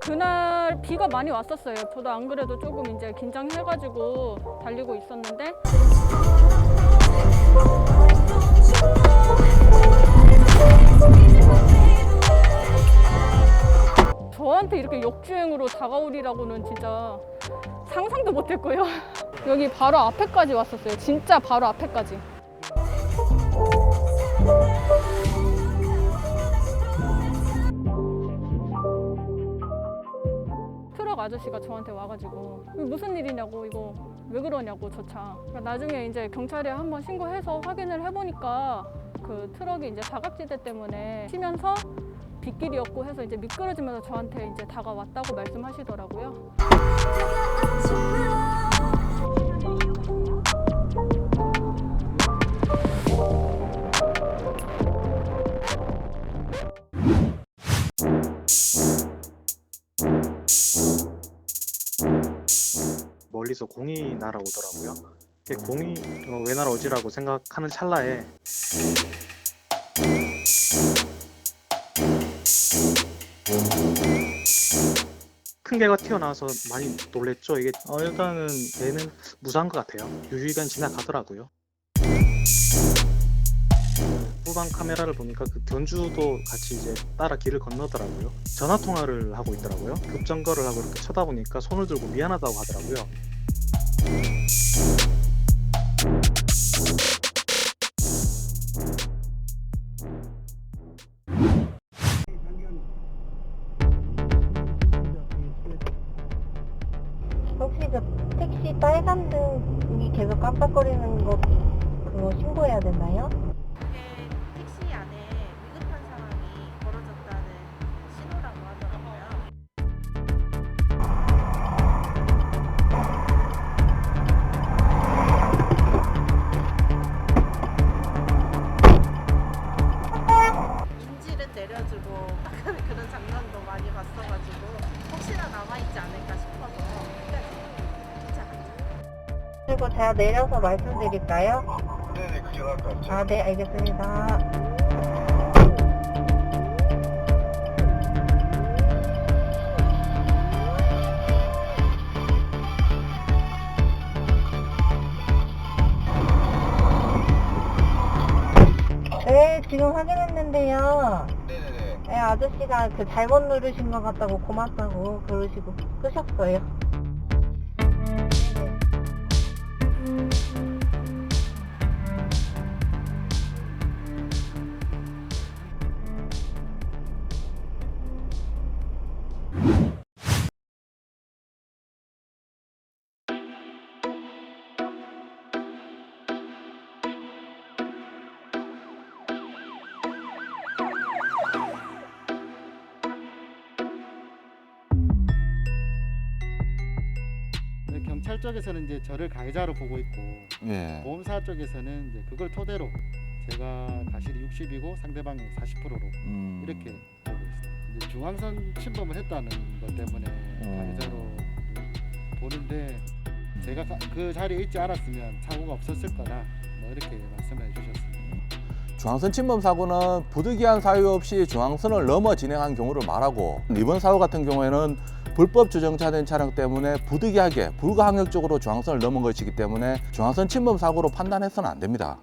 그날 비가 많이 왔었어요. 저도 안 그래도 조금 이제 긴장해가지고 달리고 있었는데 저한테 이렇게 역주행으로 다가오리라고는 진짜 상상도 못했고요. 여기 바로 앞에까지 왔었어요. 진짜 바로 앞에까지. 트럭 아저씨가 저한테 와가지고 무슨 일이냐고 이거 왜 그러냐고 저 차. 그러니까 나중에 이제 경찰에 한번 신고해서 확인을 해보니까 그 트럭이 이제 사각지대 때문에 치면서 빗길이었고 해서 이제 미끄러지면서 저한테 이제 다가왔다고 말씀하시더라고요. 멀리서 공이 날아오더라고요. 공이 어, 왜 날아오지라고 생각하는 찰나에 큰 개가 튀어나와서 많이 놀랬죠. 이게 어, 일단은 얘는 무사한 것 같아요. 유유히간 지나가더라고요. 후방 카메라를 보니까 그 견주도 같이 이제 따라 길을 건너더라고요. 전화 통화를 하고 있더라고요. 급정거를 하고 이렇게 쳐다보니까 손을 들고 미안하다고 하더라고요. 혹 빨간 등이 계속 깜빡거리는 거 그거 신고해야 되나요? 그리고 제가 내려서 말씀드릴까요? 네네, 그게 나을 것 같아요. 아, 네, 알겠습니다. 네, 지금 확인했는데요. 네네네. 네, 아저씨가 그 잘못 누르신 것 같다고 고맙다고 그러시고 끄셨어요. 경찰 쪽에서는 이제 저를 가해자로 보고 있고 예. 보험사 쪽에서는 이제 그걸 토대로 제가 가실이 60이고 상대방이 40%로 음. 이렇게 보고. 이제 중앙선 침범을 했다는 것 때문에 음. 가해자로 보는데 제가 가- 그 자리에 있지 않았으면 사고가 없었을 거다. 뭐 이렇게 말씀을 해주셨습니다. 중앙선 침범 사고는 부득이한 사유 없이 중앙선을 넘어 진행한 경우를 말하고 이번 사고 같은 경우에는 불법 주정차된 차량 때문에 부득이하게 불가항력적으로 중앙선을 넘은 것이기 때문에 중앙선 침범 사고로 판단해서는 안 됩니다.